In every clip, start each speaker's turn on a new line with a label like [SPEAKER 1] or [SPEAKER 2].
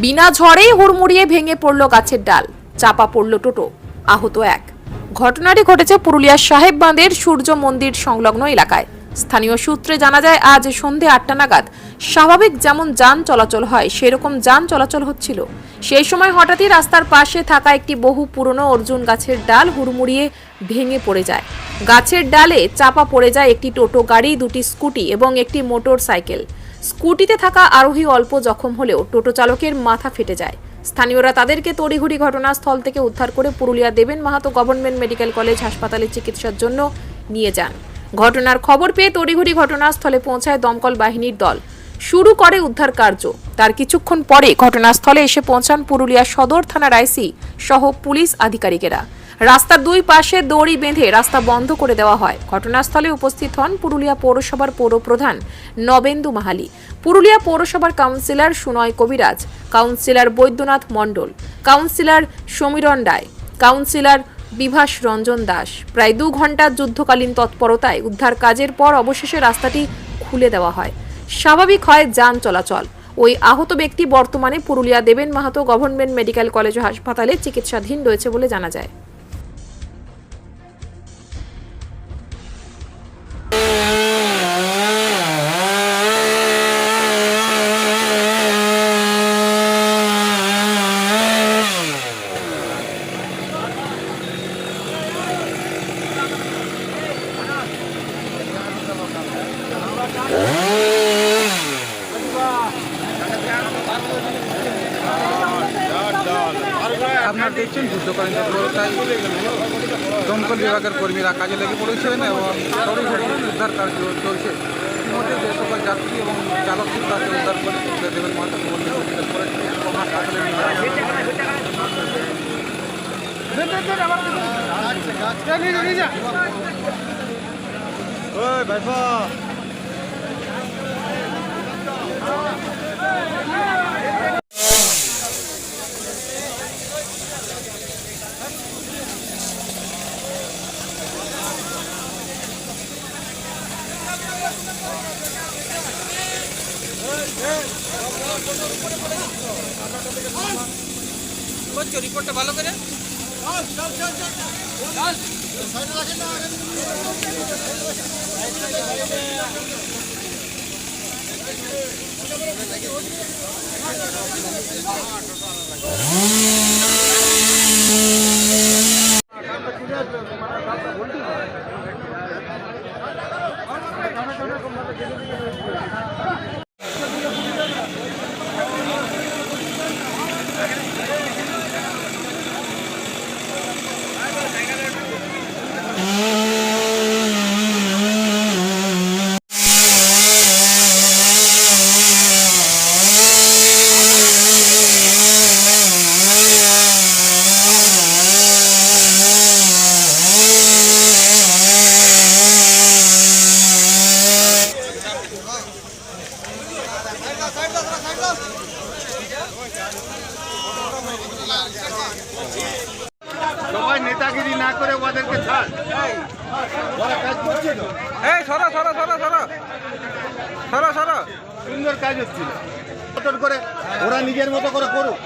[SPEAKER 1] বিনা ঝড়েই হুড়মুড়িয়ে ভেঙে পড়ল গাছের ডাল। চাপা পড়ল টোটো। আহত এক। ঘটনাটি ঘটেছে পুরুলিয়ার সাহেব বাঁধের সূর্য মন্দির সংলগ্ন এলাকায়। স্থানীয় সূত্রে জানা যায়, আজ সন্ধে আটটা নাগাদ স্বাভাবিক যেমন যান চলাচল হয়, সেরকম যান চলাচল হচ্ছিল। সেই সময় হঠাৎই রাস্তার পাশে থাকা একটি বহু পুরনো অর্জুন গাছের ডাল হুড়মুড়িয়ে ভেঙে পড়ে যায়। গাছের ডালে চাপা পড়ে যায় একটি টোটো গাড়ি, দুটি স্কুটি এবং একটি মোটর সাইকেল স্কুটিতে থাকা আরোহী অল্প জখম হলেও টোটো চালকের মাথা ফেটে যায়। স্থানীয়রা তাদেরকে তড়িঘড়ি ঘটনাস্থল থেকে উদ্ধার করে পুরুলিয়া দেবেন মাহাতো গভর্নমেন্ট মেডিকেল কলেজ হাসপাতালে চিকিৎসার জন্য নিয়ে যান। ঘটনার খবর পেয়ে তড়িঘড়ি ঘটনাস্থলে পৌঁছায় দমকল বাহিনীর দল। শুরু করে উদ্ধার কার্য। তার কিছুক্ষণ পরে ঘটনাস্থলে এসে পৌঁছান পুরুলিয়া সদর থানার আইসি সহ পুলিশ আধিকারিকেরা। রাস্তার দুই পাশে দড়ি বেঁধে রাস্তা বন্ধ করে দেওয়া হয়। ঘটনাস্থলে উপস্থিত হন পুরুলিয়া পৌরসভার পৌরপ্রধান নবেন্দু মাহালি, পুরুলিয়া পৌরসভার councillor Sunoy Kabiraj, councillor Baidyanath Mondal, councillor Samiran Roy, councillor Bibhas Ranjan Das. প্রায় দু ঘণ্টার যুদ্ধকালীন তৎপরতায় উদ্ধার কাজের পর অবশেষে রাস্তাটি খুলে দেওয়া হয়। স্বাভাবিক হয় যান চলাচল। ওই আহত ব্যক্তি বর্তমানে পুরুলিয়া দেবেন মাহাতো গভর্নমেন্ট মেডিকেল কলেজ হাসপাতালে চিকিৎসাধীন রয়েছে বলে জানা যায়।
[SPEAKER 2] দেখছেন যুদ্ধকালীন তৎপরতায় দমকল বিভাগের কর্মীরা কাজে লেগে পড়েছেন এবং তড়িঘড়ি উদ্ধার কার্য চলছে। ইতিমধ্যে যে সকল যাত্রী এবং চালক তাকে উদ্ধার করে দেবেন মাত্র কলেজ হাসপাতালে নিয়ে যাওয়া হবে।
[SPEAKER 3] সবাই নেতাগিরি না করে ওদেরকে ছাড়। ওরা কাজ করছে তো।
[SPEAKER 2] এই সরো সরো সরো সরো। সরো সরো।
[SPEAKER 3] সুন্দর কাজ হচ্ছিল করে ওরা নিজের মতো করে করুক।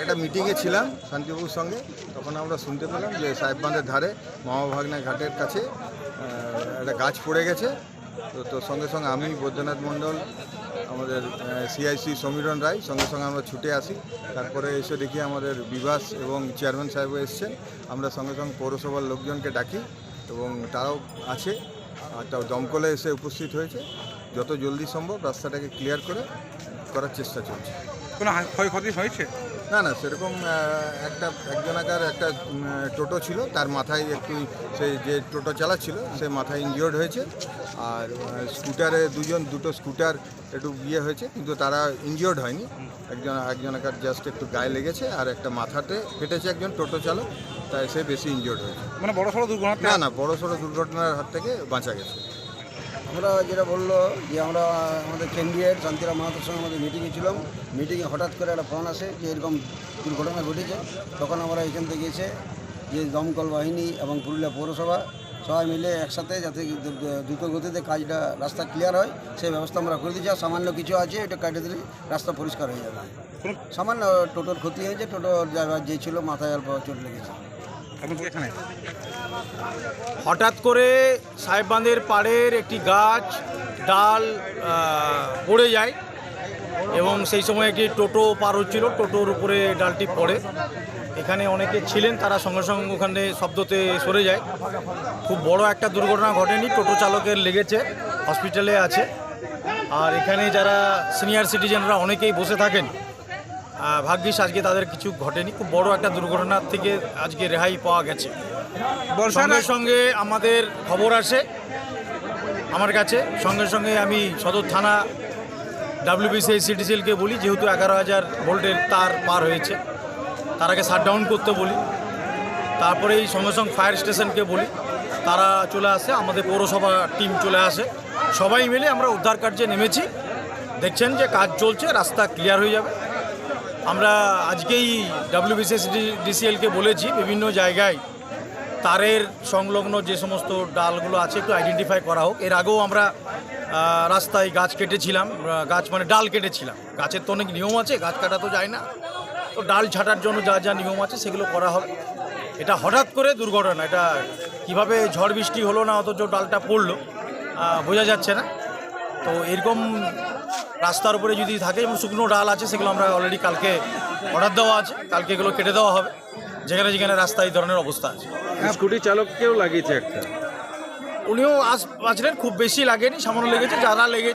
[SPEAKER 4] একটা মিটিংয়ে ছিলাম শান্তিবাবুর সঙ্গে, তখন আমরা শুনতে পেলাম যে সাহেব বাঁধের ধারে মামাভাগনা ঘাটের কাছে একটা গাছ পড়ে গেছে। তো তো সঙ্গে সঙ্গে আমি বৈদ্যনাথ মণ্ডল, আমাদের সিআইসি সমীরণ রায়, সঙ্গে সঙ্গে আমরা ছুটে আসি। তারপরে এসে দেখি আমাদের বিভাস এবং চেয়ারম্যান সাহেব এসছেন। আমরা সঙ্গে সঙ্গে পৌরসভার লোকজনকে ডাকি এবং তারাও আছে। আর তাও দমকলে এসে উপস্থিত হয়েছে। যত জলদি সম্ভব রাস্তাটাকে ক্লিয়ার করে করার চেষ্টা চলছে।
[SPEAKER 2] কোনো ক্ষয়ক্ষতি হয়েছে?
[SPEAKER 4] না না সেরকম একটা একজনাকার একটা টোটো ছিল তার মাথায় একটু সেই যে টোটো চালাচ্ছিল সে মাথায় ইনজিওর্ড হয়েছে আর স্কুটারে দুজন দুটো স্কুটার একটু বিয়ে হয়েছে কিন্তু তারা ইনজিওর্ড হয়নি। একজন একজনাকার জাস্ট একটু গায়ে লেগেছে আর একটা মাথাতে ফেটেছে একজন টোটো চালক তাই সে বেশি ইনজিওর্ড হয়েছে।
[SPEAKER 2] মানে বড় সড়ো দুর্ঘটনা?
[SPEAKER 4] না না বড় সড়ো দুর্ঘটনার হাত থেকে বাঁচা গেছে।
[SPEAKER 5] আমরা যেটা বলল যে আমরা আমাদের ক্যান্ডিডেট শান্তিরাম মাহাতোর সঙ্গে আমাদের মিটিংয়ে ছিলাম। মিটিংয়ে হঠাৎ করে একটা ফোন আসে যে এরকম দুর্ঘটনা ঘটেছে। তখন আমরা এখান থেকে এসে যে দমকল বাহিনী এবং পুরুলিয়া পৌরসভা সবাই মিলে একসাথে যাতে দ্রু- দ্রুত গতিতে কাজটা রাস্তা ক্লিয়ার হয় সেই ব্যবস্থা আমরা করে দিচ্ছি আর সামান্য কিছু আছে এটা কাটে দিলে রাস্তা পরিষ্কার হয়ে যাবে। সামান্য টোটোর ক্ষতি হয়েছে টোটোর ড্রাইভার যে ছিল মাথায় অল্প চোট লেগেছে।
[SPEAKER 6] হঠাৎ করে সাহেববাঁধের পাড়ের একটি গাছ, ডাল পড়ে যায় এবং সেই সময় একটি টোটো পার হচ্ছিল। টোটোর উপরে ডালটি পড়ে। এখানে অনেকে ছিলেন, তারা সঙ্গে সঙ্গে ওখানে শব্দতে সরে যায়। খুব বড় একটা দুর্ঘটনা ঘটেনি, টোটো চালকের লেগেছে, হসপিটালে আছে। আর এখানে যারা সিনিয়র সিটিজেনরা অনেকেই বসে থাকেন। ভাগ্যিস আজকে তাদের কিছু ঘটেনি। খুব বড় একটা দুর্ঘটনার থেকে আজকে রেহাই পাওয়া গেছে। সঙ্গে সঙ্গে আমাদের খবর আসে। আমার কাছে। সঙ্গে সঙ্গে আমি সদর থানা ডাব্লিউবিসি সিটিসিএলকে বলি যেহেতু এগারো হাজার ভোল্টের তার পার হয়েছে। তার তারাকে শাটডাউন করতে বলি। তারপরেই সঙ্গে সঙ্গে ফায়ার স্টেশনকে বলি। তারা চলে আসে আমাদের পৌরসভা টিম চলে আসে। সবাই মিলে আমরা উদ্ধার কার্যে নেমেছি। দেখছেন যে কাজ চলছে রাস্তা ক্লিয়ার হয়ে যাবে। আমরা আজকেই ডাব্লিউবিসিএস ডিসিএলকে বলেছি, বিভিন্ন জায়গায় তারের সংলগ্ন যে সমস্ত ডালগুলো আছে, একটু আইডেন্টিফাই করা হোক। এর আগেও আমরা রাস্তায় গাছ কেটেছিলাম গাছ মানে ডাল কেটেছিলাম। গাছের তো অনেক নিয়ম আছে, গাছ কাটা তো যায় না। তো ডাল ছাটার জন্য যা যা নিয়ম আছে, সেগুলো করা হবে। এটা হঠাৎ করে দুর্ঘটনা, এটা কীভাবে ঝড় বৃষ্টি হলো না, অথচ ডালটা পড়ল বোঝা যাচ্ছে না। তো এরকম রাস্তার উপরে যদি থাকে এবং শুকনো ডাল আছে সেগুলো আমরা অলরেডি কালকে অর্ডার দেওয়া আছে। কালকে এগুলো কেটে দেওয়া হবে। যেখানে যেখানে রাস্তায় এই ধরনের অবস্থা আছে।
[SPEAKER 7] স্কুটি চালককেও লাগিয়েছে একটা।
[SPEAKER 6] উনিও আজ বাঁচলেন খুব বেশি লাগেনি সামান্য লেগেছে যারা লেগে